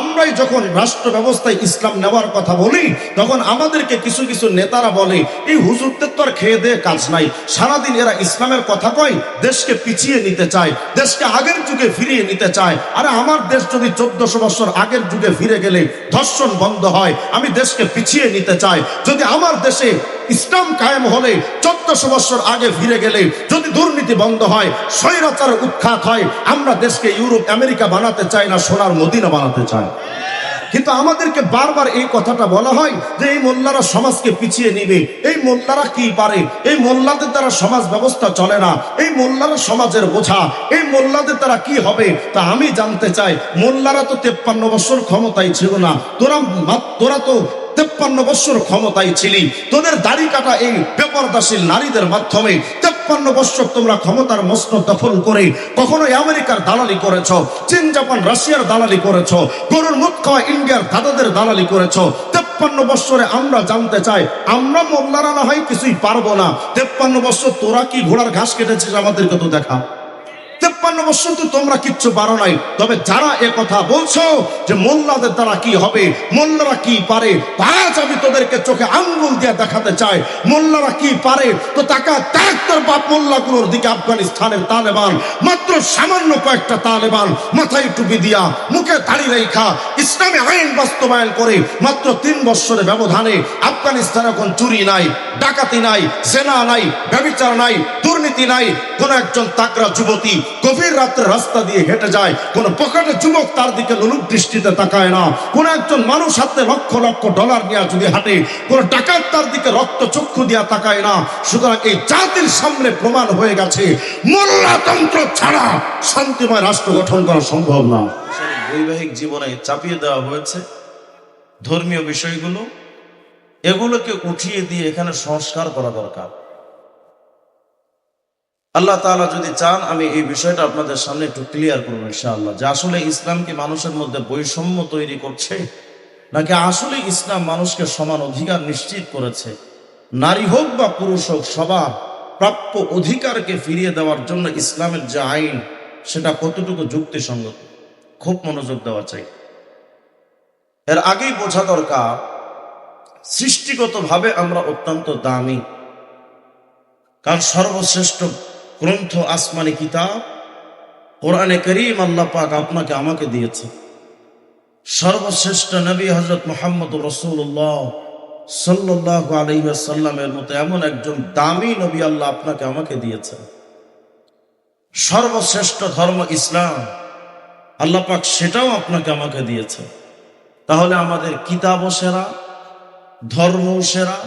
আমরাই যখন রাষ্ট্র ব্যবস্থায় ইসলাম নেওয়ার কথা বলি, তখন আমাদেরকে কিছু কিছু নেতারা বলে, এই হুজুরদের তো আর খেয়ে দিয়ে কাজ নাই। সারাদিন এরা ইসলামের কথা কয়, দেশকে পিছিয়ে নিতে চায়, দেশকে আগের যুগে ফিরিয়ে নিতে চায়। আরে আমার দেশ যদি চোদ্দশো বছর আগের যুগে ফিরে গেলে ধর্ষণ বন্ধ হয়, আমি দেশকে পিছিয়ে নিতে চাই। যদি আমার দেশে ইসলাম কায়েম হলে, চোদ্দশো বছর আগে ফিরে গেলে, যদি দুর্নীতি বন্ধ হয় স্বৈরাচার উৎখাত হয়, আমরা দেশকে ইউরোপ, আমেরিকা বানাতে চাই না, সোনার মদিনা বানাতে চাই। কিন্তু আমাদেরকে বারবার এই কথাটা বলা হয় যে এই মোল্লারা সমাজকে পিছিয়ে নিবে। এই মোল্লারা কি পারে? এই মোল্লাদের দ্বারা সমাজ ব্যবস্থা চলে না। এই মোল্লারা সমাজের বোঝা। এই মোল্লাদের দ্বারা কি হবে? তা আমি জানতে চাই। মোল্লারা তো তেপ্পান্ন বছর ক্ষমতায় ছিল না। তোরা তোরা তো তেপ্পান্ন বছর ক্ষমতায় ছিলি। তোদের দাড়ি কাটা এই বেপরদাসীল নারীদের মাধ্যমে তেপ্পান্ন বছর তোমরা ক্ষমতার মস্ত দখল করে কখনো আমেরিকার দালালি করেছ, চীন, জাপান, রাশিয়ার দালালি করেছ, গরুর মুখ খাওয়া ইন্ডিয়ার দাদাদের দালালি করেছ। তেপ্পান্ন বছরে আমরা জানতে চাই, আমরা মোল্লারা না হয় কিছুই পারব না। তেপ্পান্ন বছর তোরা কি ঘোড়ার ঘাস কেটেছিস আমাদেরকে তো দেখা। তেপ্পান্ন বছর তো তোমরা কিচ্ছু পারো নাই। তবে যারা এ কথা বলছো যে মোল্লাদের দ্বারা কি হবে, মোল্লারা কি পারে, আজ আমি তোদেরকে চোখে আঙ্গুল দিয়ে দেখাতে চাই। মোল্লারা কি পারে? তো টাকা ত্যাগ তোর বাপ মোল্লাগুলোর দিকে আফগানিস্তানের তালেবান। মাত্র সামান্য কয়েকটা তালেবান মাথায় টুপি দিয়া মুখে দাড়ি রেখা ইসলামী আইন বাস্তবায়ন করে মাত্র তিন বছরের ব্যবধানে আফগানিস্তান এখন চুরি নাই, ডাকাতি নাই সেনা নাই, ব্যবচার নাই, দুর্নীতি নাই। কোন একজন তাকরা যুবতী গভীর রাত্রে রাস্তা দিয়ে হেঁটে যায়। কোন পকেটে যুবক তার দিকে ললুক দৃষ্টিতে তাকায় না। কোন একজন মানুষ হাতে লক্ষ লক্ষ ডলার নিয়ে যদি হাঁটে, কোন ডাকাত তার দিকে রক্ত চক্ষু দিয়া তাকায় না। সুতরাং এই জাতির সামনে প্রমাণ হয়ে গেছে, মোল্লাতন্ত্র ছাড়া শান্তিময় রাষ্ট্র গঠন করা সম্ভব না। বৈবাহিক জীবনে চাপিয়ে দেওয়া হয়েছে ধর্মীয় বিষয়গুলো। এগুলোকে উঠিয়ে দিয়ে এখানে সংস্কার করা দরকার। আল্লাহ তাআলা যদি চান, আমি এই বিষয়টা আপনাদের সামনে একটু ক্লিয়ার করব ইনশাআল্লাহ। যে আসলে ইসলাম কি মানুষের মধ্যে বৈষম্য তৈরি করছে? নাকি আসলে ইসলাম মানুষকে সমান অধিকার নিশ্চিত করেছে? নারী হোক বা পুরুষ হোক, সবার প্রাপ্য অধিকারকে ফিরিয়ে দেওয়ার জন্য ইসলামের যে আইন, সেটা কতটুকু যুক্তিসঙ্গত? খুব মনোযোগ দেওয়া চাই। এর আগেই বোঝা দরকার, সৃষ্টিগতভাবে আমরা অত্যন্ত দামি। কারণ সর্বশ্রেষ্ঠ গ্রন্থ আসমানি কিতাব, কোরআনে করিম আল্লাহ পাক আপনাকে আমাকে দিয়েছে। সর্বশ্রেষ্ঠ নবী হজরত মোহাম্মদ রসুল্লাহ সাল্লাহ আলহিসাল্লামের মতো এমন একজন দামি নবী আল্লাহ আপনাকে আমাকে দিয়েছেন। সর্বশ্রেষ্ঠ ধর্ম ইসলাম, আল্লাহ পাক সেটাও আপনাকে আমাকে দিয়েছে। তাহলে আমাদের কিতাবও সেরা, ধর্মও সেরা,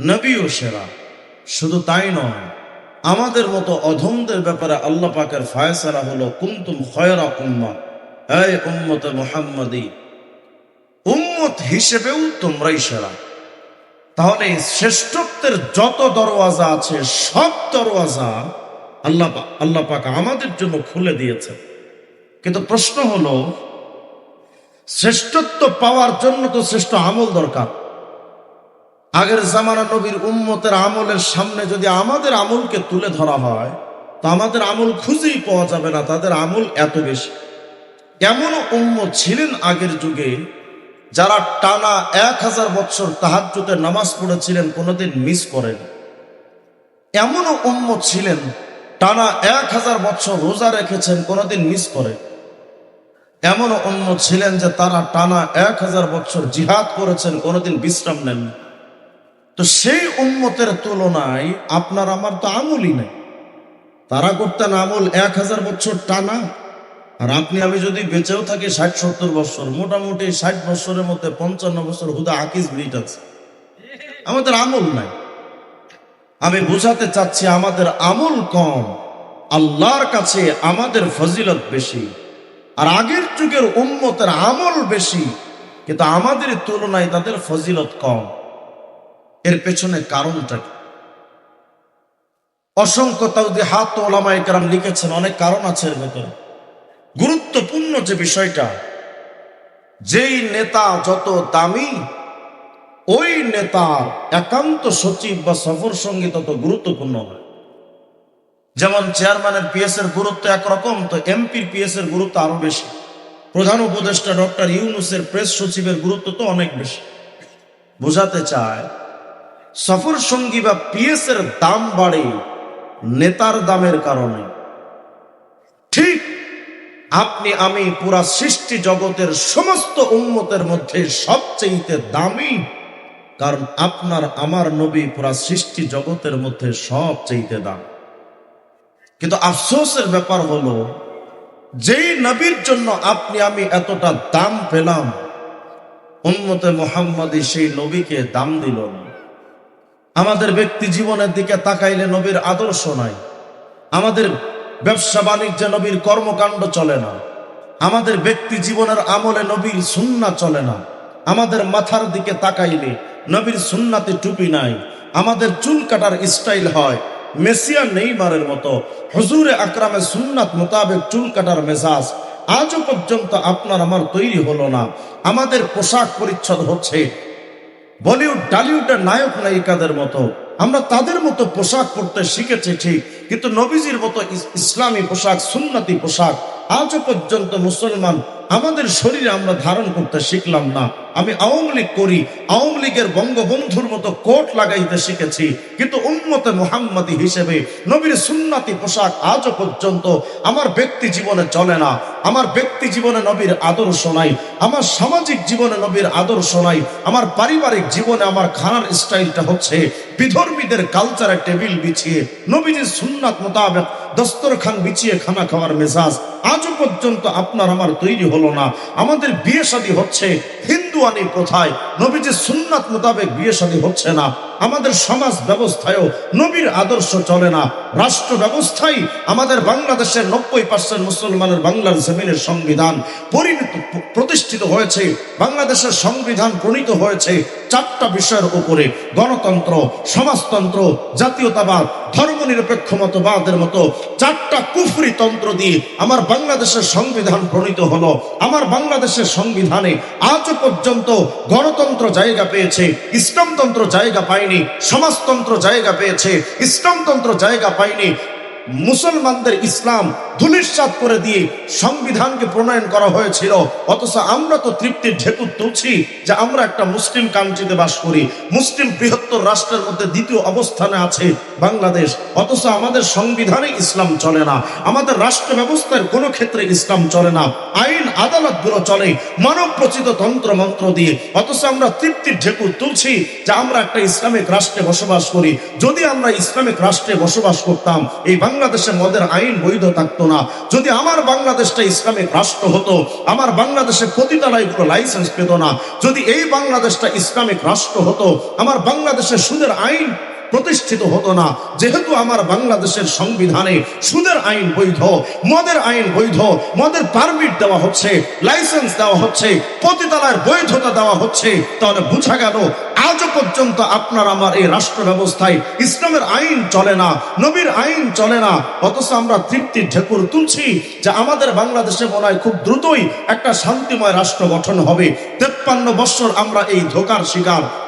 নবীও সেরা। শুধু তাই নয় আমাদের মতো অধমদের ব্যাপারে আল্লাহ পাকের ফায়সালা হলো, কুন্তুম খয়রা উম্মা এই উম্মত মোহাম্মদী উম্মত হিসেবেও তোমরাই সেরা তাহলে শ্রেষ্ঠত্বের যত দরওয়াজা আছে, সব দরওয়াজা আল্লাহ আল্লাহ পাক আমাদের জন্য খুলে দিয়েছে কিন্তু প্রশ্ন হলো, শ্রেষ্ঠত্ব পাওয়ার জন্য তো শ্রেষ্ঠ আমল দরকার। আগের জামানা নবীর উম্মতের আমলের সামনে যদি আমাদের আমলকে তুলে ধরা হয়, তো আমাদের আমল খুঁজেই পাওয়া যাবে না, তাদের আমল এত বেশি। এমন উম্মত ছিলেন আগের যুগে, যারা টানা এক হাজার বছর তাহাজ্জুতে নামাজ পড়েছিলেন, কোনোদিন মিস করেন। এমনও উম্মত ছিলেন, টানা এক হাজার বছর রোজা রেখেছেন, কোনোদিন মিস করে এমন অন্য ছিলেন যে তারা টানা এক হাজার বছর জিহাদ করেছেন, কোনোদিন বিশ্রাম নেন তো সেই উম্মতের তুলনায় আপনার আমার তো আমলই নাই। তারা করতেন আমল এক হাজার বছর টানা, আর আপনি, আমি যদি বেঁচেও থাকি ষাট, সত্তর বছর, মোটামুটি ষাট বছরের মধ্যে পঞ্চান্ন বছর হুদা আকিস ব্রিট আছে। আমাদের আমল নাই। আমি বোঝাতে চাচ্ছি আমাদের আমল কম, আল্লাহর কাছে আমাদের ফজিলত বেশি, আর আগের যুগের উম্মতের আমল বেশি, কিন্তু আমাদের তুলনায় তাদের ফজিলত কম। এর পেছনে কারণটা কি? অসংখ্য তাউদি হাত ওলামায় কারাম লিখেছেন, অনেক কারণ আছে এর ভেতরে। গুরুত্বপূর্ণ যে বিষয়টা, যেই নেতা যত দামি, ওই নেতার একান্ত সচিব বা সফর সঙ্গী তত গুরুত্বপূর্ণ হয়। যেমন চেয়ারম্যানের পিএস এর গুরুত্ব একরকম, তো এমপির পিএস এর গুরুত্ব আরও বেশি। প্রধান উপদেষ্টা ডক্টর ইউনুসের প্রেস সচিবের গুরুত্ব তো অনেক বেশি। বোঝাতে চায় সফর সঙ্গী বা পিএস এর দাম বাড়ে নেতার দামের কারণে। ঠিক আপনি, আমি পুরা সৃষ্টি জগতের সমস্ত উন্মতের মধ্যে সবচেয়ে দামি, কারণ আপনার, আমার নবী পুরা সৃষ্টি জগতের মধ্যে সবচেয়ে দাম। কিন্তু আফসোসের ব্যাপার হলো, যেই নবীর জন্য আপনি, আমি এতটা দাম পেলাম উন্মতে মোহাম্মদী সেই নবীকে দাম দিল না। আমাদের ব্যক্তি জীবনের দিকে তাকাইলে নবীর আদর্শ নাই। আমাদের ব্যবসা বাণিজ্যে নবীর কর্মকাণ্ড চলে না। আমাদের ব্যক্তি জীবনের আমলে নবীর সুন্না চলে না। আমাদের মাথার দিকে তাকাইলে নবীর সুন্নাতে টুপি নাই। আমাদের চুল কাটার স্টাইল হয় মেসিয়া নেইমারের মতো। হুজুরে আকরামে সুন্নাত মোতাবেক চুল কাটার মেজাজ আজও পর্যন্ত আপনার আমার তৈরি হলো না। আমাদের পোশাক পরিচ্ছদ হচ্ছে বলিউড, ডালিউডের নায়ক নায়িকাদের মতো। আমরা তাদের মতো পোশাক পরতে শিখেছি ঠিক, কিন্তু নবীজির মতো ইসলামী পোশাক, সুন্নতি পোশাক, আজও পর্যন্ত মুসলমান, আমাদের শরীরে আমরা ধারণ করতে শিখলাম না। আমি আওয়ামী লীগ করি, আওয়ামী লীগের বঙ্গবন্ধুর মতো কোট লাগাইতে শিখেছি। কিন্তু উন্মতে মোহাম্মদী হিসেবে, নবীর সুন্নাতি পোশাক আজও পর্যন্ত আমার ব্যক্তি জীবনে চলে না। আমার ব্যক্তি জীবনে নবীর আদর্শ নাই। আমার সামাজিক জীবনে নবীর আদর্শ নাই। আমার পারিবারিক জীবনে আমার খানার স্টাইলটা হচ্ছে বিধর্মীদের কালচারে টেবিল বিছিয়ে, নবীজির সুন্নাত মোতাবেক দস্তরখান বিছিয়ে খানা খাওয়ার মেজাজ। আজও পর্যন্ত আপনার আমার তৈরি হলো না। আমাদের বিয়ে শাদী হচ্ছে হিন্দুয়ানি কোথায় নবীজির সুন্নাত মোতাবেক বিয়ে শাদী হচ্ছে না। আমাদের সমাজ ব্যবস্থায়ও নবীর আদর্শ চলে না। রাষ্ট্র ব্যবস্থাই আমাদের বাংলাদেশের নব্বই পার্সেন্ট মুসলমানের বাংলার জমিনের সংবিধান পরিণত, প্রতিষ্ঠিত হয়েছে। বাংলাদেশের সংবিধান প্রণীত হয়েছে চারটা বিষয়ের উপরে। গণতন্ত্র, সমাজতন্ত্র, জাতীয়তাবাদ, ধর্মনিরপেক্ষ মতবাদের মতো চারটা কুফরি তন্ত্র দিয়ে আমার বাংলাদেশের সংবিধান প্রণীত হলো। আমার বাংলাদেশের সংবিধানে আজও পর্যন্ত গণতন্ত্র জায়গা পেয়েছে, ইসলামতন্ত্র জায়গা পায়নি। সমাজতন্ত্র জায়গা পেয়েছে ইসলামতন্ত্র জায়গা পায়নি মুসলমানদের ইসলাম ধুলিশ্বাত করে দিয়ে সংবিধানকে প্রণয়ন করা হয়েছিল। অথচ আমরা তো তৃপ্তির ঢেকুর তুলছি যে আমরা একটা মুসলিম কান্ট্রিতে বাস করি। মুসলিম বৃহত্তর রাষ্ট্রের মধ্যে দ্বিতীয় অবস্থানে আছে বাংলাদেশ। অথচ আমাদের সংবিধানে ইসলাম চলে না। আমাদের রাষ্ট্র ব্যবস্থার কোনো ক্ষেত্রে ইসলাম চলে না। আইন আদালতগুলো চলে মানব প্রচিত তন্ত্র মন্ত্র দিয়ে। অথচ আমরা তৃপ্তির ঢেকুর তুলছি যে আমরা একটা ইসলামিক রাষ্ট্রে বসবাস করি। যদি আমরা ইসলামিক রাষ্ট্রে বসবাস করতাম, এই বাংলাদেশে মদের আইন বৈধ থাকতো না। যদি আমার বাংলাদেশটা ইসলামিক রাষ্ট্র হতো, আমার বাংলাদেশে পতিতালয়গুলো লাইসেন্স পেত না। যদি এই বাংলাদেশটা ইসলামিক রাষ্ট্র হতো, আমার বাংলাদেশে সুদের আইন প্রতিষ্ঠিত হতো না। যেহেতু আমার বাংলাদেশের সংবিধানে সুদের আইন বৈধ, মদের আইন বৈধ, মদের পারমিট দেওয়া হচ্ছে লাইসেন্স দেওয়া হচ্ছে, পতিতালয়ের বৈধতা দেওয়া হচ্ছে, তাহলে বোঝা গেল আজও পর্যন্ত আপনার আমার এই রাষ্ট্র ব্যবস্থায় ইসলামের আইন চলে না, নবীর আইন চলে না। অথচ আমরা তৃপ্তির ঢেকুর তুলছি যে আমাদের বাংলাদেশে মনে খুব দ্রুতই একটা শান্তিময় রাষ্ট্র গঠন হবে। তেপ্পান্ন বৎসর আমরা এই ধোকার শিকার।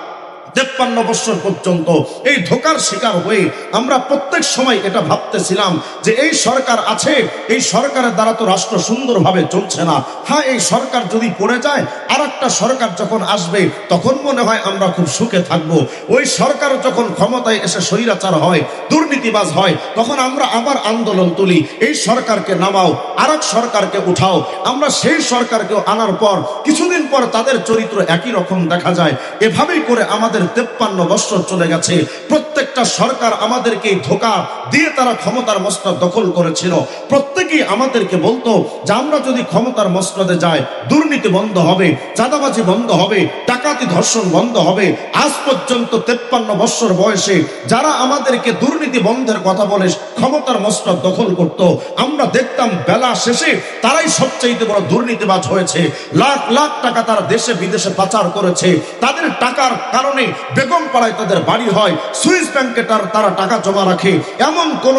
তেপ্পান্ন বছর পর্যন্ত এই ধোকার শিকার হয়ে আমরা প্রত্যেক সময় এটা ভাবতেছিলাম যে এই সরকার আছে, এই সরকারের দ্বারা তো রাষ্ট্র সুন্দরভাবে চলছে না। হ্যাঁ এই সরকার যদি পড়ে যায় আর একটা সরকার যখন আসবে, তখন মনে হয় আমরা খুব সুখে থাকব। ওই সরকার যখন ক্ষমতায় এসে স্বৈরাচার হয়, দুর্নীতিবাজ হয়, তখন আমরা আবার আন্দোলন তুলি। এই সরকারকে নামাও আর সরকারকে উঠাও। আমরা সেই সরকারকে আনার পর কিছুদিন পর তাদের চরিত্র একই রকম দেখা যায়। এভাবেই করে আমাদের তেপ্পান্ন বৎসর চলে গেছে। প্রত্যেকটা সরকার আমাদেরকে ধোকা দিয়ে তারা ক্ষমতার মসনদ দখল করেছিল। প্রত্যেকেই আমাদেরকে বলতো যে আমরা যদি ক্ষমতার মসনদে যাই, দুর্নীতি বন্ধ হবে, চাঁদাবাজি বন্ধ হবে, ডাকাতি ধর্ষণ বন্ধ হবে। আজ পর্যন্ত তেপ্পান্ন বৎসর বয়সে যারা আমাদেরকে দুর্নীতি বন্ধের কথা বলে ক্ষমতার মসনদ দখল করত, আমরা দেখতাম বেলা শেষে তারাই সবচাইতে বড় দুর্নীতিবাজ হয়েছে। লাখ লাখ টাকা তারা দেশে বিদেশে পাচার করেছে। তাদের টাকার কারণে বেগম পাড়ায় তাদের বাড়ি হয়, সুইস ব্যাংকে তার টাকা জমা রাখে। এমন কোন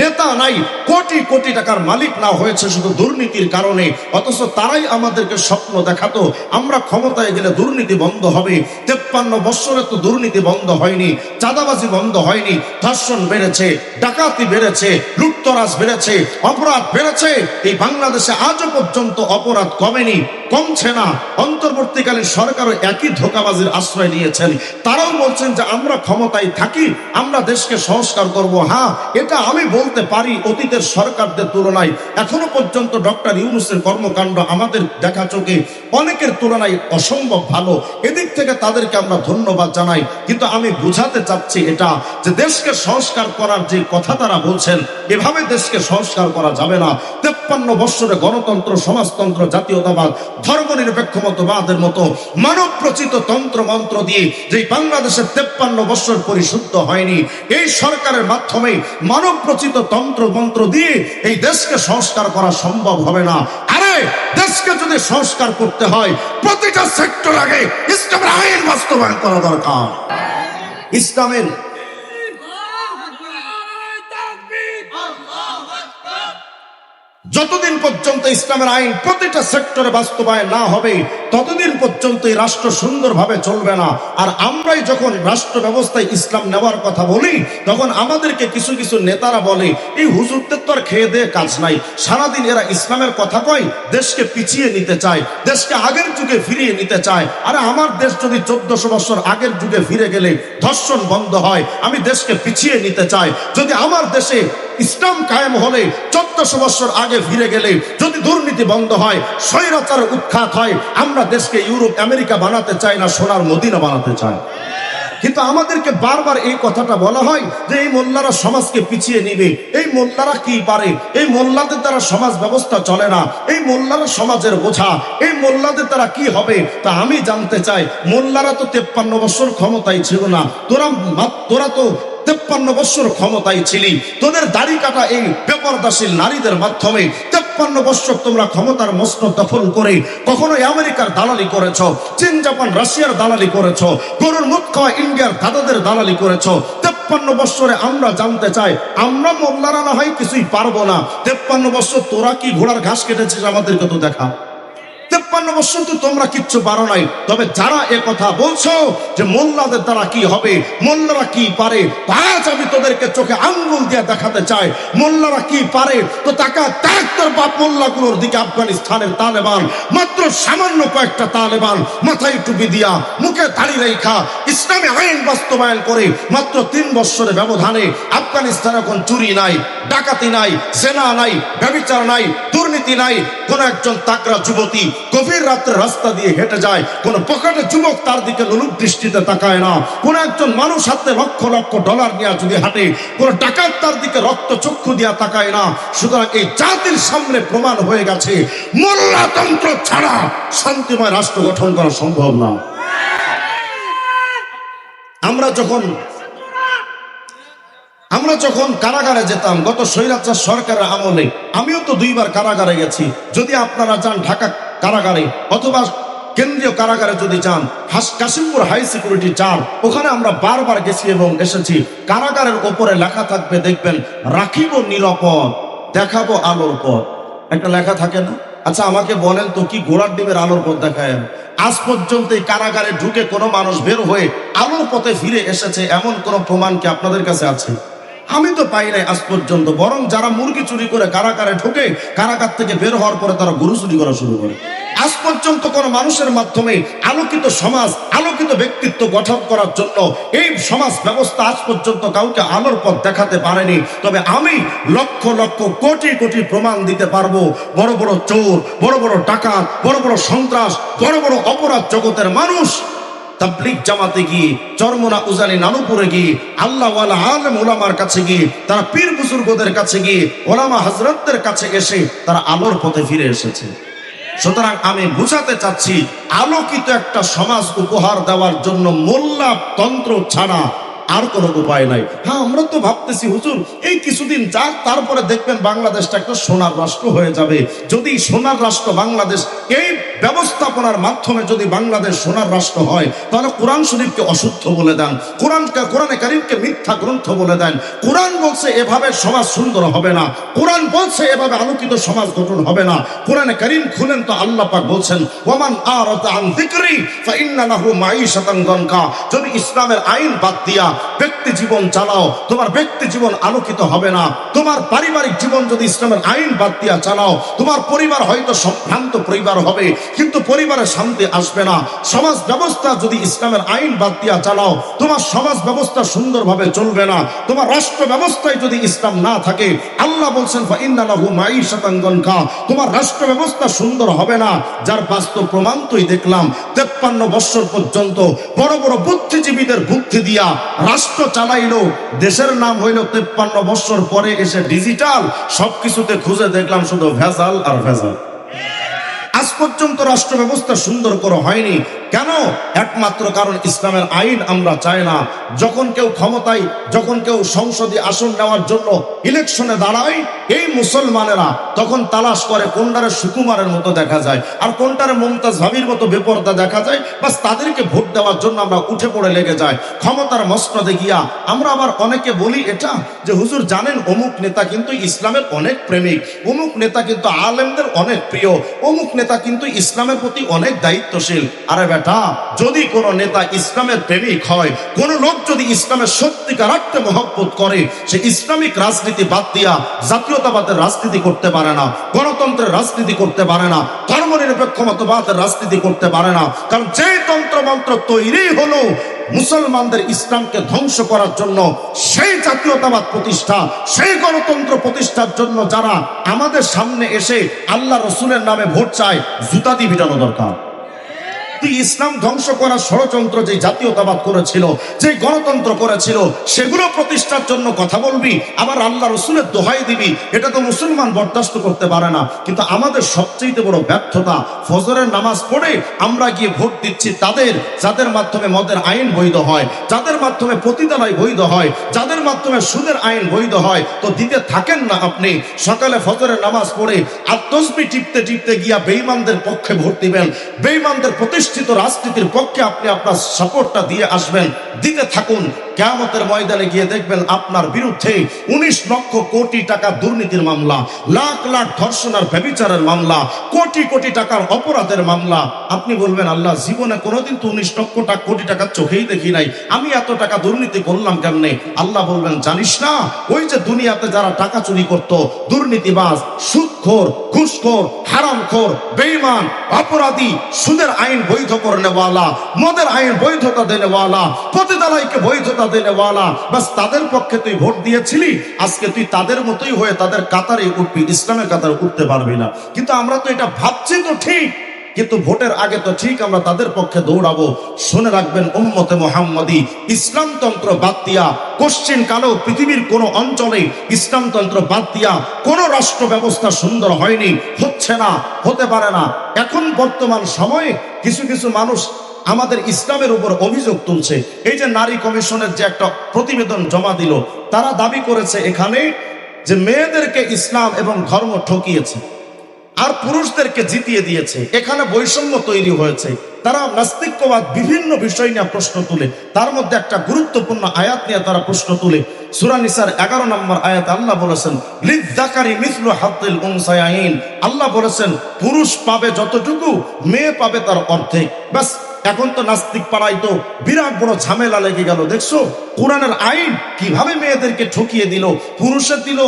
নেতা নাই, কোটি কোটি টাকার মালিক না হয়েছে শুধু দুর্নীতির কারণে। অথচ তারাই আমাদেরকে স্বপ্ন দেখাতো, আমরা ক্ষমতায় গেলে দুর্নীতি বন্ধ হবে। তেপ্পান্ন বৎসরে তো দুর্নীতি বন্ধ হয়নি, চাঁদাবাজি বন্ধ হয়নি, ধর্ষণ বেড়েছে, ডাকাতি বেড়েছে, লুটতরাজ বেড়েছে, অপরাধ বেড়েছে। এই বাংলাদেশে আজও পর্যন্ত অপরাধ কমেনি। কমছে না। অন্তর্বর্তীকালীন সরকারও একই ধোকাবাজির আশ্রয় নিয়েছেন। তারাও বলছেন যে, আমরা ক্ষমতায় থাকি, আমরা দেশকে সংস্কার করব। হ্যাঁ এটা আমি বলতে পারি অতীতের সরকারদের তুলনায়। এখনও পর্যন্ত ডক্টর ইউনুসের কর্মকাণ্ড আমাদের দেখা চোখে অনেকের তুলনায় অসম্ভব ভালো। এদিক থেকে তাদেরকে আমরা ধন্যবাদ জানাই। কিন্তু আমি বুঝাতে চাচ্ছি এটা, যে দেশকে সংস্কার করার যে কথা তারা বলছেন, এভাবে দেশকে সংস্কার করা যাবে না। তেপ্পান্ন বৎসরে গণতন্ত্র, সমাজতন্ত্র, জাতীয়তাবাদ ধর্মনিরপেক্ষ মতবাদের মতো মানব প্রচিত তন্ত্র মন্ত্র দিয়ে যে বাংলাদেশের তেপ্পান্ন বৎসর পরিশুদ্ধ হয়নি, এই সরকারের মাধ্যমে মানব প্রচিত তন্ত্র মন্ত্র দিয়ে এই দেশকে সংস্কার করা সম্ভব হবে না। আরে, দেশকে যদি সংস্কার করতে হয়, প্রতিটা সেক্টর আগে ইসলামের আইন বাস্তবায়ন করা দরকার। ইসলামের যতদিন পর্যন্ত ইসলামের আইন প্রতিটা সেক্টরে বাস্তবায়ন না হবে ততদিন পর্যন্ত এই রাষ্ট্র সুন্দরভাবে চলবে না। আর আমরাই যখন রাষ্ট্র ব্যবস্থায় ইসলাম নেওয়ার কথা বলি, তখন আমাদেরকে কিছু কিছু নেতারা বলে, এই হুজুরদের তো আর খেয়ে দিয়ে কাজ নাই। সারাদিন এরা ইসলামের কথা কয়, দেশকে পিছিয়ে নিতে চায়, দেশকে আগের যুগে ফিরিয়ে নিতে চায়। আরে আমার দেশ যদি চোদ্দশো বছর আগের যুগে ফিরে গেলে ধর্ষণ বন্ধ হয়, আমি দেশকে পিছিয়ে নিতে চাই। যদি আমার দেশে ইসলাম কায়েম হলে, চোদ্দশো বছর আগে ফিরে গেলে যদি দুর্নীতি বন্ধ হয়, স্বৈরাচার উৎখাত হয়, আমরা দেশকে ইউরোপ, আমেরিকা বানাতে চাই না, সোনার মদিনা বানাতে চাই কিন্তু আমাদেরকে বারবার এই কথাটা বলা হয় যে এই মোল্লারা সমাজকে পিছিয়ে নিবে। এই মোল্লারা কি পারে? এই মোল্লাদের দ্বারা সমাজ ব্যবস্থা চলে না। এই মোল্লারা সমাজের বোঝা। এই মোল্লাদের দ্বারা কি হবে? তা আমি জানতে চাই। মোল্লারা তো তেপ্পান্ন বছর ক্ষমতায় ছিল না। তোরা তোরা তো তেপ্পান্ন বৎসর ক্ষমতায় ছিলি। তোদের দাড়ি কাটা এই বেপরদাসীল নারীদের মাধ্যমে তেপ্পান্ন বৎসর তোমরা ক্ষমতার মস্ত দখল করে কখনো আমেরিকার দালালি করেছ, চীন, জাপান, রাশিয়ার দালালি করেছ, গরুর মুখ খাওয়া ইন্ডিয়ার দাদাদের দালালি করেছ। তেপ্পান্ন বৎসরে আমরা জানতে চাই, আমরা না হয় কিছুই পারব না। তেপ্পান্ন বৎসর ঘোড়ার ঘাস দেখা। তেপ্পান্ন বছর তো তোমরা কিচ্ছু পারো নাই। তবে যারা এ কথা বলছো যে মোল্লাদের দ্বারা কি হবে, মোল্লারা কি পারে, আজ আমি তোদেরকে চোখে আঙ্গুল দিয়ে দেখাতে চাই, মোল্লারা কি পারে, তো তাকা দেখ তোর বাপ মোল্লাগুলোর দিকে আফগানিস্তানের তালেবান। মাত্র সামান্য কয়েকটা তালেবান মাথায় টুপি দিয়া মুখে দাড়ি রেখা ইসলামী আইন বাস্তবায়ন করে মাত্র তিন বৎসরের ব্যবধানে আফগানিস্তান এখন চুরি নাই, ডাকাতি নাই সেনা নাই, ব্যবচার নাই, দুর্নীতি নাই। কোন একজন তাকরা যুবতী গভীর রাত্রে রাস্তা দিয়ে হেঁটে যায়। কোন পকেটে যুবক তার দিকে লোলুপ দৃষ্টিতে তাকায় না। কোন একজন মানুষ হাতে লক্ষ লক্ষ ডলার নিয়ে যদি হাঁটে, কোন ডাকাত তার দিকে রক্ত চক্ষু দিয়া তাকায় না। সুতরাং এই জাতির সামনে প্রমাণ হয়ে গেছে, মোল্লাতন্ত্র ছাড়া শান্তিময় রাষ্ট্র গঠন করা সম্ভব না। আমরা যখন আমরা যখন কারাগারে যেতাম, গত স্বৈরাচার সরকারের আমলে, আমিও তো দুইবার কারাগারে গেছি। যদি আপনারা যান ঢাকা কারাগারে, অথবা কেন্দ্রীয় কারাগারে যদি যান কাশিমপুর হাই সিকিউরিটি চার ওখানে আমরা বারবার গেছি এবং এসেছি। কারাগারের ওপরে লেখা থাকবে, দেখবেন, রাখিব নিরাপদ, দেখাবো আলোর পথ। একটা লেখা থাকে না? আচ্ছা আমাকে বলেন তো, কি ঘোড়ার ডিমের আলোর পথ দেখায়? আজ পর্যন্ত এই কারাগারে ঢুকে কোনো মানুষ বের হয়ে আলোর পথে ফিরে এসেছে, এমন কোনো প্রমাণ কি আপনাদের কাছে আছে? আমি তো পাই নাই আজ পর্যন্ত। বরং যারা মুরগি চুরি করে কারাগারে ঢোকে, কারাগার থেকে বের হওয়ার পরে তারা গরু চুরি করা শুরু করে। আজ পর্যন্ত কোনো মানুষের মাধ্যমে আলোকিত সমাজ, আলোকিত ব্যক্তিত্ব গঠন করার জন্য এই সমাজ ব্যবস্থা আজ পর্যন্ত কাউকে আলোর পথ দেখাতে পারেনি। তবে আমি লক্ষ লক্ষ, কোটি কোটি প্রমাণ দিতে পারব। বড় বড় চোর, বড় বড় ডাকাত, বড় বড় সন্ত্রাস, বড় বড় অপরাধ জগতের মানুষ তাবলিক জামাতে গিয়ে, চরমনা উজানি নানুপুরে গিয়ে আল্লাহ আলম ওলামার কাছে গিয়ে, তারা পীর বুজুর্গদের কাছে গিয়ে, ওলামা হজরতদের কাছে এসে তারা আলোর পথে ফিরে এসেছে। সুতরাং আমি বুঝাতে চাচ্ছি, আলোকিত একটা সমাজ উপহার দেওয়ার জন্য মোল্লা তন্ত্র ছাড়া আর কোনো উপায় নাই। হ্যাঁ আমরা তো ভাবতেছি, হুজুর, এই কিছুদিন যাক, তারপরে দেখবেন বাংলাদেশটা একটা সোনার রাষ্ট্র হয়ে যাবে। যদি সোনার রাষ্ট্র বাংলাদেশ, এই ব্যবস্থাপনার মাধ্যমে যদি বাংলাদেশ সোনার রাষ্ট্র হয়, তাহলে কোরআন শরীফকে অশুদ্ধ বলে দেন, কোরআনকে, কোরআনে কারিমকে মিথ্যা গ্রন্থ বলে দেন। কোরআন বলছে, এভাবে সমাজ সুন্দর হবে না। কোরআন বলছে, এভাবে আলোকিত সমাজ গঠন হবে না। কোরআনে কারিম খুলেন তো আল্লাহ পাক বলছেন ওমান দনকা। যদি ইসলামের আইন বাদ দিয়া ব্যক্তি জীবন চালাও, তোমার ব্যক্তি জীবন আলোকিত হবে না। তোমার পারিবারিক জীবন যদি ইসলামের আইন বাদ দিয়া চালাও, তোমার পরিবার হয়তো সম্ভ্রান্ত পরিবার হবে, কিন্তু পরিবারে শান্তি আসবে না। সমাজ ব্যবস্থা যদি ইসলামের আইন বাদ দিয়া চালাও, তোমার সমাজ ব্যবস্থা সুন্দরভাবে চলবে না। তোমার রাষ্ট্র ব্যবস্থায় যদি ইসলাম না থাকে, আল্লাহ বলছেন তোমার রাষ্ট্র ব্যবস্থা সুন্দর হবে না। যার বাস্তব প্রমাণ তুই দেখলাম, তেপ্পান্ন বৎসর পর্যন্ত বড় বড় বুদ্ধিজীবীদের বুদ্ধি দিয়া রাষ্ট্র চালাইলো, দেশের নাম হইল তেপ্পান্ন বছর পরে এসে ডিজিটাল সবকিছুতে খুঁজে দেখলাম শুধু ভেজাল আর ভেজাল। আজ পর্যন্ত রাষ্ট্র ব্যবস্থা সুন্দর করে হয়নি। কেন? একমাত্র কারণ ইসলামের আইন আমরা চাই না। যখন কেউ ক্ষমতায়, যখন কেউ সংসদে আসন নেওয়ার জন্য ইলেকশনে দাঁড়ায়, এই মুসলমানেরা তখন তালাশ করে কোনটারে সুকুমারের মতো দেখা যায় আর কোনটারে মমতাজ ভাবির মতো বেপরদা দেখা যায়। বাস তাদেরকে ভোট দেওয়ার জন্য আমরা উঠে পড়ে লেগে যাই। ক্ষমতার মসনদে গিয়া আমরা আবার অনেকে বলি এটা যে, হুজুর জানেন অমুক নেতা কিন্তু ইসলামের অনেক প্রেমিক। অমুক নেতা কিন্তু আলেমদের অনেক প্রিয়। অমুক নেতা কিন্তু ইসলামের প্রতি অনেক দায়িত্বশীল। আরে বেটা, যদি কোনো নেতা ইসলামের প্রেমিক হয়, কোন লোক যদি ইসলামের সত্যিকার রাখতে মহব্বত করে, সে ইসলামিক রাজনীতি বাদ দিয়া জাতীয়তাবাদের রাজনীতি করতে পারে না, গণতন্ত্রের রাজনীতি করতে পারে না ধর্মনিরপেক্ষ মতবাদের রাজনীতি করতে পারে না, কারণ যে তন্ত্র মন্ত্র তৈরি হলো মুসলমানদের ইসলামকে ধ্বংস করার জন্য সেই জাতীয়তাবাদ প্রতিষ্ঠা, সেই গণতন্ত্র প্রতিষ্ঠার জন্য যারা আমাদের সামনে এসে আল্লাহ রসুলের নামে ভোট চায়, জুতা দিয়ে পিটানো দরকার। তুই ইসলাম ধ্বংস করার ষড়যন্ত্র যে জাতীয়তাবাদ করেছিল, যে গণতন্ত্র করেছিল, সেগুলো প্রতিষ্ঠার জন্য কথা বলবি, আবার আল্লাহ রসুলের দোহাই দিবি, এটা তো মুসলমান বরদাস্ত করতে পারে না। কিন্তু আমাদের সবচেয়ে বড় ব্যর্থতা, ফজরের নামাজ পড়ে আমরা গিয়ে ভোট দিচ্ছি তাদের, যাদের মাধ্যমে মদের আইন বৈধ হয়, যাদের মাধ্যমে প্রতিদানায় বৈধ হয়, যাদের মাধ্যমে সুদের আইন বৈধ হয়। তো দিতে থাকেন না আপনি, সকালে ফজরের নামাজ পড়ে আত্মসবি টিপতে টিপতে গিয়া বেইমানদের পক্ষে ভোট দিবেন। বেইমানদের প্রতিষ্ঠিত রাজনীতির পক্ষে আপনি আপনার সাপোর্টটা দিয়ে আসবেন। দিতে থাকুন। কেয়ামতের ময়দানে গিয়ে দেখবেন আপনার বিরুদ্ধে উনিশ লক্ষ কোটি টাকা দুর্নীতির মামলা, লাখ লাখ ধর্ষণ আর ব্যবিচারের মামলা, কোটি কোটি টাকার অপরাধের মামলা। আপনি বলবেন, আল্লাহ, জীবনে কোনোদিন তো উনিশ লক্ষ টাকা কোটি টাকা চোখেই দেখি নাই। আমি এত টাকা দুর্নীতি করলাম কেমনে? আল্লাহ বলবেন, জানিস না, ওই যে দুনিয়াতে যারা টাকা চুরি করত, দুর্নীতিবাজ, সুদখোর, ঘুষখোর, হারামখোর বেইমান অপরাধী, সুদের আইন বৈধ করেনেওয়ালা মদের আইন বৈধতা দেনেওয়ালা পতিতালাইকে বৈধতা দেনেওয়ালা বাস তাদের পক্ষে তুই ভোট দিয়েছিলি, আজকে তুই তাদের মতোই হয়ে তাদের কাতারে উঠবি, ইসলামের কাতারে উঠতে পারবি না। কিন্তু আমরা তো এটা ভাবছি তো ঠিক। কিন্তু ভোটের আগে তো ঠিক আমরা তাদের পক্ষে দৌড়াবো। শুনে রাখবেন, উম্মতে মোহাম্মদী, ইসলামতন্ত্র বাদ দিয়া কোশ্চিন কালেও পৃথিবীর কোন অঞ্চলে ইসলামতন্ত্র বাদ দিয়া কোন রাষ্ট্র ব্যবস্থা সুন্দর হয়নি, হচ্ছে না, হতে পারে না। এখন বর্তমান সময়ে কিছু কিছু মানুষ আমাদের ইসলামের উপর অভিযোগ তুলছে। এই যে নারী কমিশনের যে একটা প্রতিবেদন জমা দিল, তারা দাবি করেছে এখানে যে মেয়েদেরকে ইসলাম এবং ধর্ম ঠকিয়েছে। আর পুরুষদেরকে জিতিয়ে দিয়েছে। এখানে বৈষম্য তৈরি হয়েছে। তারা নাস্তিক্যবাদ বিভিন্ন বিষয় নিয়ে প্রশ্ন তুলে। তার মধ্যে একটা গুরুত্বপূর্ণ আয়াত নিয়ে তারা প্রশ্ন তুলে। সুরানিসার এগারো নম্বর আয়াত আল্লাহ বলেছেন আল্লাহ বলেছেন, পুরুষ পাবে যতটুকু, মেয়ে পাবে তার অর্ধেক। ব্যাস, এখন তো নাস্তিক পাড়ায় তো বিরাট বড় ঝামেলা লেগে গেল। দেখছ? কোরআনের আইন কীভাবে মেয়েদেরকে ঠকিয়ে দিল? পুরুষের দিল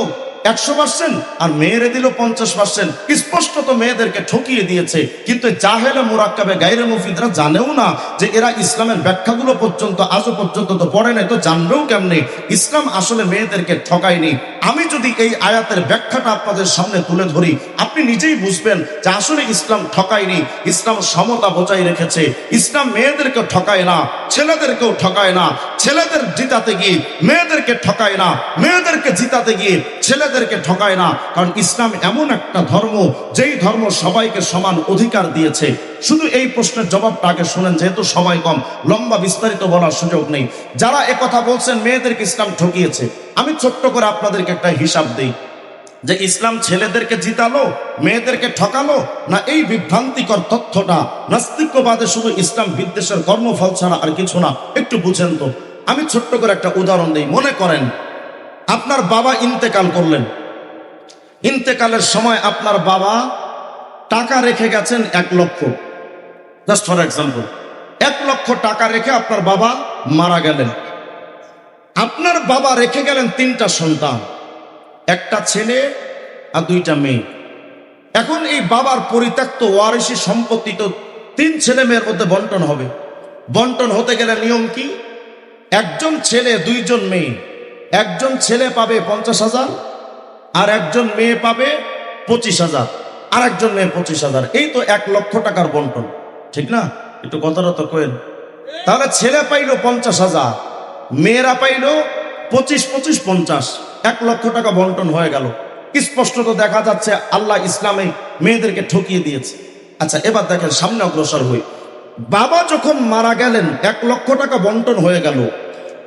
একশো পার্সেন্ট আর মেয়েরে দিল পঞ্চাশ পার্সেন্ট স্পষ্টত মেয়েদেরকে ঠকিয়ে দিয়েছে। কিন্তু জাহেলে মুরাক্কাবে গাইরে মুফিদরা জানেও না যে এরা ইসলামের ব্যাখ্যাগুলো পর্যন্ত, আজও পর্যন্ত তো পড়ে নাই, তো জানবেও কেমনে? ইসলাম আসলে মেয়েদেরকে ঠকায়নি। আমি যদি এই আয়াতের ব্যাখ্যাটা আপনাদের সামনে তুলে ধরি, আপনি নিজেই বুঝবেন যে আসলে ইসলাম ঠকায়নি। ইসলাম সমতা বজায় রেখেছে। ইসলাম মেয়েদেরকে ঠকায় না, ছেলেদেরকেও ঠকায় না। ছেলেদের জিতাতে গিয়ে মেয়েদেরকে ঠকায় না। মেয়েদেরকে জিতাতে গিয়ে ছেলেদেরকে ঠকায় না। কারণ ইসলাম এমন একটা ধর্ম, যেই ধর্ম সবাইকে সমান অধিকার দিয়েছে। শুধু এই প্রশ্নের জবাবটা আগে শুনেন, যেহেতু সময় কম, লম্বা বিস্তারিত বলার সুযোগ নেই। যারা কথা বলছেন, মেয়েদেরকে ইসলাম ঠকিয়েছে। আমি ছোট্ট করে আপনাদেরকে একটা হিসাব দিই। যে ইসলাম ছেলেদেরকে জিতালো, মেয়েদেরকে ঠকালো, না এই বিভ্রান্তিকর তথ্যটা? নাস্তিক্যবাদে শুধু ইসলাম বিদ্বেষের কর্মফল ছাড়া আর কিছু না। একটু বুঝেন তো। আমি ছোট্ট করে একটা উদাহরণ দিই। মনে করেন আপনার বাবা ইন্তেকাল করলেন। ইন্তেকালের সময় আপনার বাবা টাকা রেখে গেছেন এক লক্ষ। জাস্ট ফর এক্সাম্পল এক লক্ষ টাকা রেখে আপনার বাবা মারা গেলেন। আপনার বাবা রেখে গেলেন তিনটা সন্তান, একটা ছেলে আর দুইটা মেয়ে। এখন এই বাবার পরিত্যক্ত ওয়ারিসি সম্পত্তি তো তিন ছেলে মেয়ের মধ্যে বন্টন হবে। বন্টন হতে গেলে নিয়ম কি? একজন ছেলে, দুইজন মেয়ে। একজন ছেলে পাবে পঞ্চাশ হাজার, আর একজন মেয়ে পাবে পঁচিশ হাজার, আর একজন মেয়ে পঁচিশ হাজার। এই তো এক লক্ষ টাকার বন্টন। ঠিক না? একটু কথাটা তো কেন তাহলে ছেলে পাইলো পঞ্চাশ হাজার, মেয়েরা পাইলো পঁচিশ পঁচিশ, পঞ্চাশ। এক লক্ষ টাকা বন্টন হয়ে গেল। স্পষ্ট তো দেখা যাচ্ছে আল্লাহ ইসলামে মেয়েদেরকে ঠকিয়ে দিয়েছে। আচ্ছা এবার দেখেন সামনে অগ্রসর হই। বাবা যখন মারা গেলেন, এক লক্ষ টাকা বন্টন হয়ে গেল।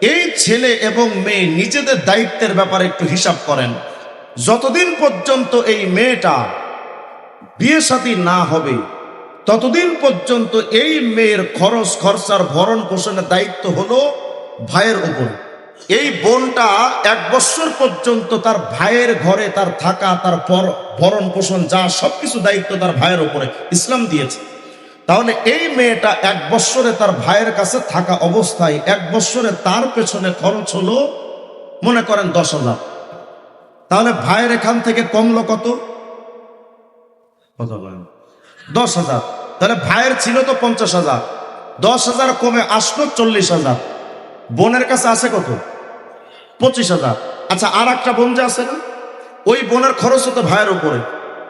এই ছেলে এবং মেয়ে নিজেদের দায়িত্বের ব্যাপারে একটু হিসাব করেন। যতদিন পর্যন্ত এই মেয়েটা বিয়ে সাথী না হবে, ততদিন পর্যন্ত এই মেয়ের খরচ খরচার ভরণ পোষণের দায়িত্ব হলো ভাইয়ের উপর। এই বোনটা এক বছর পর্যন্ত তার ভাইয়ের ঘরে তার থাকা, তার ভরণ পোষণ যা সবকিছু দায়িত্ব তার ভাইয়ের উপরে ইসলাম দিয়েছে। তাহলে এই মেয়েটা এক বছরে তার ভাইয়ের কাছে থাকা অবস্থায়, এক বছরে তার পেছনে খরচ হলো, মনে করেন দশ হাজার। তাহলে ভাইয়ের এখান থেকে কমলো কত? দশ হাজার। তাহলে ভাইয়ের ছিল তো পঞ্চাশ হাজার। দশ হাজার কমে আসলো চল্লিশ হাজার। বোনের কাছে আছে কত? পঁচিশ হাজার। আচ্ছা আর একটা বোন যে আছে না, ওই বোনের খরচ হতো ভাইয়ের উপরে।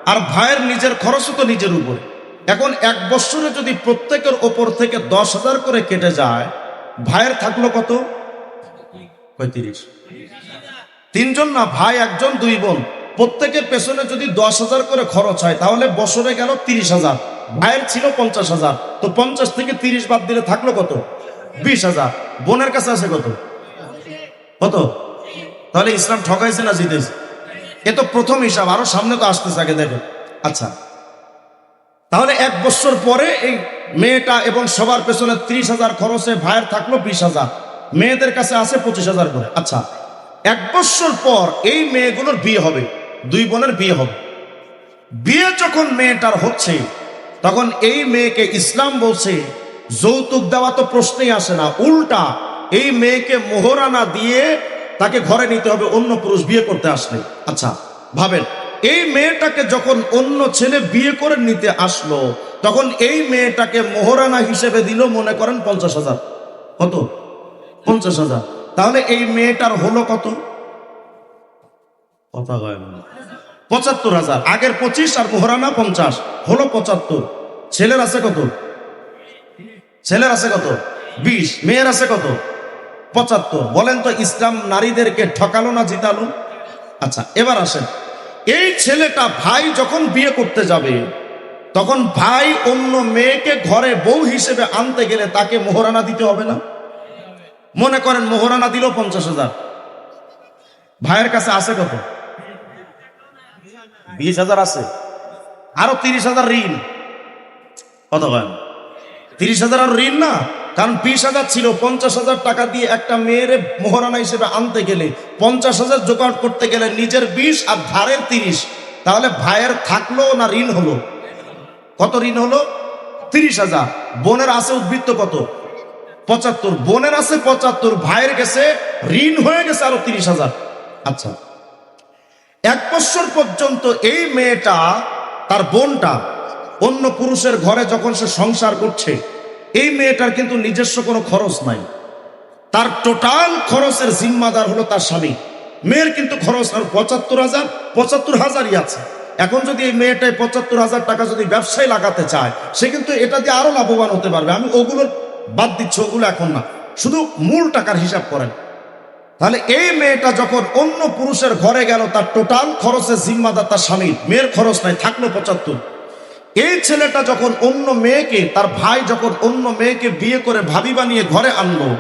আর ভাইয়ের নিজের খরচ হতো নিজের উপরে। এখন এক বছরে যদি প্রত্যেকের ওপর থেকে দশ হাজার করে কেটে যায়, ভাইয়ের থাকল কত? পঁয়ত্রিশ। তিনজন না, ভাই, একজন, দুই বোন। প্রত্যেকের পেছনে যদি দশ হাজার করে খরচ হয়, তাহলে বছরে গেল তিরিশ হাজার। ভাইয়ের ছিল পঞ্চাশ হাজার। তো পঞ্চাশ থেকে তিরিশ বাদ দিলে থাকল কত? বিশ হাজার। বোনের কাছে আছে কত? কত? তাহলে ইসলাম ঠকাইছে না জিতেছে? এ তো প্রথম হিসাব, আরও সামনে তো আসতেছে আগে দেখো। আচ্ছা তাহলে এক বছর পরে এই মেয়েটা এবং সবার পেছনে ত্রিশ হাজার খরচে ভাইয়ের থাকল বিশ হাজার। মেয়েদের কাছে আছে পঁচিশ হাজার করে। আচ্ছা এক বছর পর এই মেয়েগুলোর বিয়ে হবে, দুই বোনের বিয়ে হবে। বিয়ে যখন মেয়েটার হচ্ছে, তখন এই মেয়েকে ইসলাম বলছে, যৌতুক দেওয়া তো প্রশ্নেই আসে না, উল্টা এই মেয়েকে মোহরানা দিয়ে তাকে ঘরে নিতে হবে, অন্য পুরুষ বিয়ে করতে আসলে আচ্ছা ভাবেন। এই মেয়েটাকে যখন অন্য ছেলে বিয়ে করে নিতে আসলো, তখন এই মেয়েটাকে মোহরানা হিসেবে দিল মনে করেন পঞ্চাশ হাজার। কত? পঞ্চাশ হাজার। তাহলে এই মেয়েটার হলো কত? কথা না। পঁচাত্তর হাজার। আগের পঁচিশ আর মোহরানা পঞ্চাশ। হলো পঁচাত্তর। ছেলের আছে কত? ছেলের আছে কত? বিশ। মেয়ের আছে কত? পঁচাত্তর। বলেন তো ইসলাম নারীদেরকে ঠকালো না জিতালো? আচ্ছা এবার আসেন। এই ছেলেটা ভাই যখন বিয়ে করতে যাবে, তখন ভাই অন্য মেয়েকে ঘরে বউ হিসেবে আনতে গেলে তাকে মোহরানা দিতে হবে না? মনে করেন মোহরানা দিল পঞ্চাশ হাজার। ভাইয়ের কাছে আছে কত? বিশ হাজার আছে। আরও তিরিশ হাজার ঋণ। কত ভাই? তিরিশ হাজার আর ঋণ না? কারণ বিশ হাজার ছিল, পঞ্চাশ হাজার টাকা দিয়ে একটা মেয়ের মোহরানা হিসেবে আনতে গেলে, পঞ্চাশ হাজার জোগাড় করতে গেলে নিজের বিশ আর ধারের তিরিশ। তাহলে ভাইয়ের থাকল না ঋণ হলো? কত ঋণ হলো? তিরিশ হাজার। বোনের আছে উদ্বৃত্ত কত? পঁচাত্তর। বোনের আছে পঁচাত্তর, ভাইয়ের গেছে ঋণ হয়ে গেছে আরও তিরিশ হাজার। আচ্ছা এক বছর পর্যন্ত এই মেয়েটা, তার বোনটা অন্য পুরুষের ঘরে যখন সে সংসার করছে এই মেয়েটার কিন্তু নিজস্ব কোনো খরচ নাই। তার টোটাল খরচের জিম্মাদার হলো তার স্বামী। মেয়ের কিন্তু খরচ আর পঁচাত্তর হাজার, পঁচাত্তর হাজারই আছে। এখন যদি এই মেয়েটাই পঁচাত্তর হাজার টাকা যদি ব্যবসায় লাগাতে চায়, সে কিন্তু এটা দিয়ে আরও লাভবান হতে পারবে। আমি ওগুলোর বাদ দিচ্ছি, ওগুলো এখন না। শুধু মূল টাকার হিসাব করেন। তাহলে এই মেয়েটা যখন অন্য পুরুষের ঘরে গেল, তার টোটাল খরচের জিম্মাদার তার স্বামী মেয়ের খরচ নাই, থাকল পঁচাত্তর। এই ছেলেটা যখন অন্য মেয়েকে, তার ভাই যখন অন্য মেয়েকে বিয়ে করে ভাবি বানিয়ে ঘরে আনলো,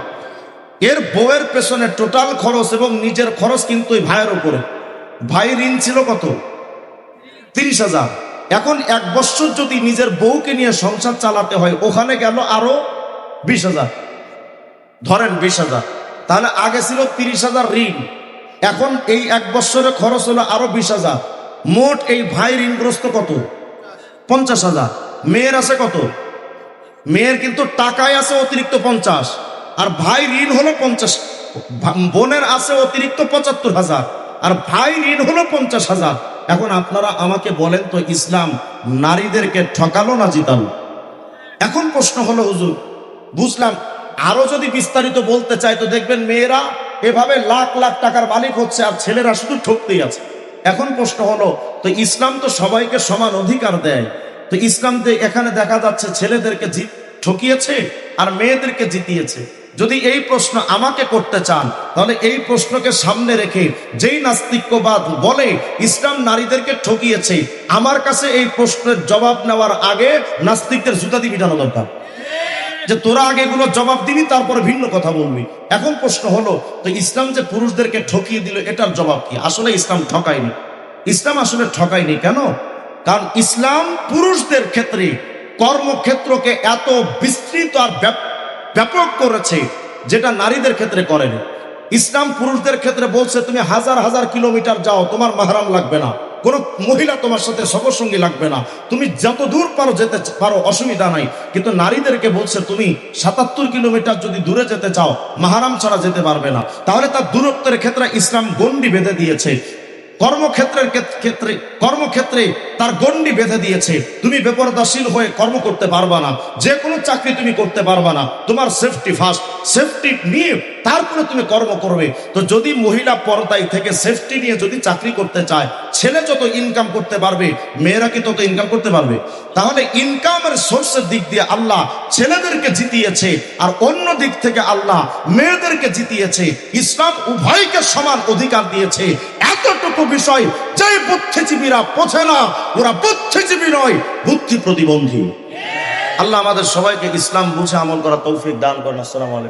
এর বউয়ের পেছনে টোটাল খরচ এবং নিজের খরচ কিন্তু ওই ভাইয়ের উপরে। ভাই ঋণ ছিল কত? তিরিশ হাজার। এখন এক বছর যদি নিজের বউকে নিয়ে সংসার চালাতে হয়, ওখানে গেল আরও বিশ হাজার। ধরেন বিশ হাজার। তাহলে আগে ছিল তিরিশ হাজার ঋণ। এখন এই এক বছরে খরচ হলো আরও বিশ হাজার। মোট এই ভাই ঋণগ্রস্ত কত? পঞ্চাশ হাজার। মেয়ের আছে কত? মেয়ের কিন্তু টাকায় আছে অতিরিক্ত পঞ্চাশ। আর ভাই ঋণ হলো পঞ্চাশ। বোনের আছে অতিরিক্ত পঁচাত্তর হাজার। আর ভাই ঋণ হলো পঞ্চাশ হাজার। এখন আপনারা আমাকে বলেন তো, ইসলাম নারীদেরকে ঠকালো না জিতালো? এখন প্রশ্ন হলো, হুজুর, বুঝলাম, আরও যদি বিস্তারিত বলতে চাই তো দেখবেন মেয়েরা এভাবে লাখ লাখ টাকার মালিক হচ্ছে আর ছেলেরা শুধু ঠকতেই আছে। এখন প্রশ্ন হলো, তো ইসলাম তো সবাইকে সমান অধিকার দেয়। তো ইসলাম এখানে দেখা যাচ্ছে ছেলেদেরকে ঠকিয়েছে আর মেয়েদেরকে জিতিয়েছে। যদি এই প্রশ্ন আমাকে করতে চান, তাহলে এই প্রশ্নকে সামনে রেখে যেই নাস্তিক্যবাদ বলে ইসলাম নারীদেরকে ঠকিয়েছে, আমার কাছে এই প্রশ্নের জবাব নেওয়ার আগে নাস্তিকদের জুতা দিয়ে পিটানো দরকার। যে তোরা আগে এগুলো জবাব দিবি, তারপরে ভিন্ন কথা বলবি। এখন প্রশ্ন হলো, তো ইসলাম যে পুরুষদেরকে ঠকিয়ে দিল, এটার জবাব কি? আসলে ইসলাম ঠকায়নি। ইসলাম আসলে ঠকায়নি কেন? কারণ ইসলাম পুরুষদের ক্ষেত্রে কর্মক্ষেত্রকে এত বিস্তৃত আর ব্যাপক করেছে, যেটা নারীদের ক্ষেত্রে করেনি। ইসলাম পুরুষদের ক্ষেত্রে বলছে, তুমি হাজার হাজার কিলোমিটার যাও, তোমার মাহারাম লাগবে না। কোনো মহিলা তোমার সাথে সঙ্গী লাগবে না। তুমি যত দূর পারো যেতে পারো, অসুবিধা নাই। কিন্তু নারীদেরকে বলছে, তুমি সাতাত্তর কিলোমিটার যদি দূরে যেতে চাও, মাহারাম ছাড়া যেতে পারবে না। তাহলে তার দূরত্বের ক্ষেত্রে ইসলাম গণ্ডি বেঁধে দিয়েছে। কর্মক্ষেত্রের ক্ষেত্রে, কর্মক্ষেত্রে তার গণ্ডি বেঁধে দিয়েছে। তুমি বেপরদাশীল হয়ে কর্ম করতে পারবা না। যে কোনো চাকরি তুমি করতে পারবা না। তোমার সেফটি ফার্স্ট সেফটি নিয়ে তারপরে তুমি কর্ম করবে। তো যদি মহিলা পর্দায় থেকে সেফটি নিয়ে যদি চাকরি করতে চায়, ছেলে যত ইনকাম করতে পারবে, মেয়েরা কি তত ইনকাম করতে পারবে? তাহলে ইনকামের সোর্সের দিক দিয়ে আল্লাহ ছেলেদেরকে জিতিয়েছে আর অন্য দিক থেকে আল্লাহ মেয়েদেরকে জিতিয়েছে। ইসলাম উভয়কে সমান অধিকার দিয়েছে। এতটুকু বিষয়, যে বুদ্ধিজীবীরা পোছে না, ওরা বুদ্ধিজীবী নয় বুদ্ধি প্রতিবন্ধী আল্লাহ আমাদের সবাইকে ইসলাম বুঝে আমল করা তৌফিক দান করেন। আসসালামু আলাইকুম।